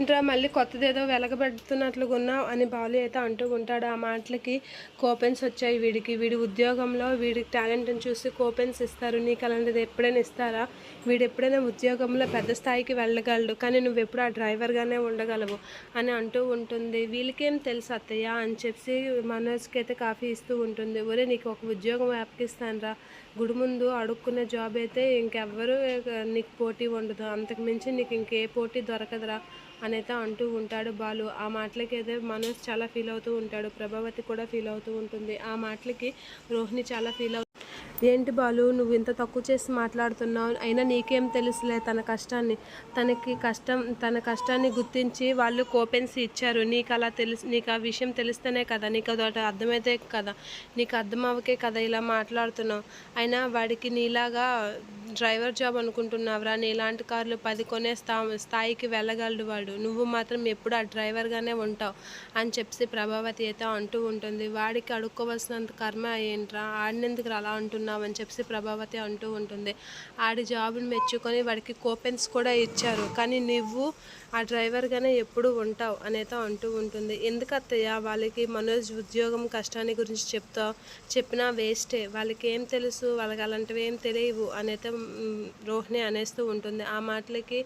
ఏంట్రా మళ్ళీ కొత్తదేదో వెలగబెడుతున్నట్లుగా ఉన్నావు అని బాలు అయితే అంటూ ఉంటాడు. ఆ మాటలకి కోపెన్స్ వచ్చాయి వీడికి. వీడి ఉద్యోగంలో వీడి టాలెంట్ని చూసి కోపెన్స్ ఇస్తారు. నీకు అలాంటిది ఎప్పుడైనా ఇస్తారా? వీడు ఎప్పుడైనా ఉద్యోగంలో పెద్ద స్థాయికి వెళ్ళగలడు. కానీ నువ్వు ఎప్పుడు ఆ డ్రైవర్గానే ఉండగలవు అని అంటూ ఉంటుంది. వీళ్ళకేం తెలుసు అత్తయ్య? అని చెప్పి మనోజ్కి అయితే కాఫీ ఇస్తూ ఉంటుంది. ఒరే నీకు ఒక ఉద్యోగం అప్పగిస్తాను గుడి ముందు అడుక్కునే జాబ్ అయితే ఇంకెవ్వరూ నీకు పోటీ ఉండదు. అంతకు మించి నీకు ఇంకే పోటీ దొరకదురా. అనైతే అంటూ ఉంటాడు బాలు. ఆ మాటలకి అయితే మనోజ్ చాలా ఫీల్ అవుతూ ఉంటాడు. ప్రభావతి కూడా ఫీల్ అవుతూ ఉంటుంది. ఆ మాటలకి రోహిణి చాలా ఫీల్ అవుతుంది ఏంటి బాలు నువ్వు ఇంత తక్కువ చేసి మాట్లాడుతున్నావు. అయినా నీకేం తెలుసులే తన కష్టాన్ని. తనకి కష్టం తన కష్టాన్ని గుర్తించి వాళ్ళు కోపెన్సీ ఇచ్చారు. నీకు అలా తెలుసు నీకు ఆ విషయం తెలిస్తేనే కదా నీకు అదొకటి అర్థమైతే కదా. నీకు అర్థం అవ్వకే కదా ఇలా మాట్లాడుతున్నావు. అయినా వాడికి నీలాగా డ్రైవర్ జాబ్ అనుకుంటున్నావురా? నీలాంటి కార్లు పది కొనే స్థా స్థాయికి వెళ్ళగలడు వాడు. నువ్వు మాత్రం ఎప్పుడు ఆ డ్రైవర్గానే ఉంటావు అని చెప్పి ప్రభావతి అయితే అంటూ ఉంటుంది. వాడికి అడుక్కోవాల్సినంత కర్మ ఏంట్రా? ఆడినందుకు అలా అంటున్నావు అని చెప్పి ప్రభావతి అంటూ ఉంటుంది. ఆడి జాబ్ని మెచ్చుకొని వాడికి కోపెన్స్ కూడా ఇచ్చారు. కానీ నువ్వు ఆ డ్రైవర్గానే ఎప్పుడు ఉంటావు అనేది అంటూ ఉంటుంది. ఎందుకు అత్తయ్య వాళ్ళకి మనోజ్ ఉద్యోగం కష్టాన్ని గురించి చెప్తావు. చెప్పినా వేస్టే. వాళ్ళకి ఏం తెలుసు? వాళ్ళకి అలాంటివి ఏం తెలియవు అనైతే రోహిణి అనేస్తూ ఉంటుంది. ఆ మాటలకి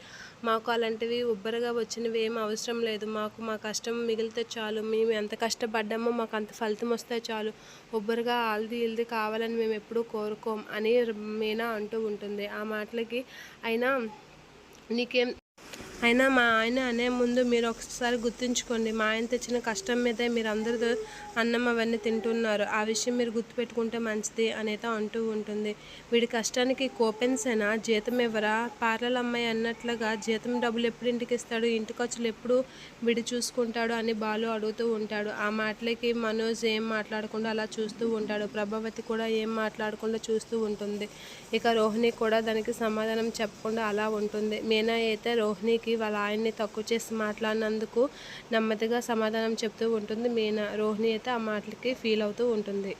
మాకు అలాంటివి ఉబ్బరగా వచ్చినవి ఏం అవసరం లేదు. మాకు మా కష్టం మిగిలితే చాలు. మేము ఎంత కష్టపడ్డామో మాకు అంత ఫలితం వస్తే చాలు. ఉబ్బరగా ఆల్ది ఇల్ది కావాలని మేము ఎప్పుడూ కోరుకోం అని మీనా అంటూ ఉంటుంది. ఆ మాటలకి అయినా నీకేం అయినా మా ఆయన అనే ముందు మీరు ఒకసారి గుర్తుంచుకోండి. మా ఆయన తెచ్చిన కష్టం మీదే మీరు అందరూ అన్నం అవన్నీ తింటున్నారు. ఆ విషయం మీరు గుర్తుపెట్టుకుంటే మంచిది అనేది అంటూ ఉంటుంది. వీడి కష్టానికి కోపెన్సేనా? జీతం ఇవ్వరా? పార్లర్ అమ్మాయి అన్నట్లుగా జీతం డబ్బులు ఎప్పుడు ఇంటికి ఇస్తాడు? ఇంటి ఖర్చులు ఎప్పుడు విడి చూసుకుంటాడు అని బాలు అడుగుతూ ఉంటాడు. ఆ మాటలకి మనోజ్ ఏం మాట్లాడకుండా అలా చూస్తూ ఉంటాడు. ప్రభావతి కూడా ఏం మాట్లాడకుండా చూస్తూ ఉంటుంది. ఇక రోహిణి కూడా దానికి సమాధానం చెప్పకుండా అలా ఉంటుంది. మీనా అయితే రోహిణికి రోహిణికి వాళ్ళ ఆయన్ని తక్కువ చేసి మాట్లాడినందుకు నెమ్మదిగా సమాధానం చెప్తూ ఉంటుంది. మీనా రోహిణి అయితే ఆ మాటలకి ఫీల్ అవుతూ ఉంటుంది.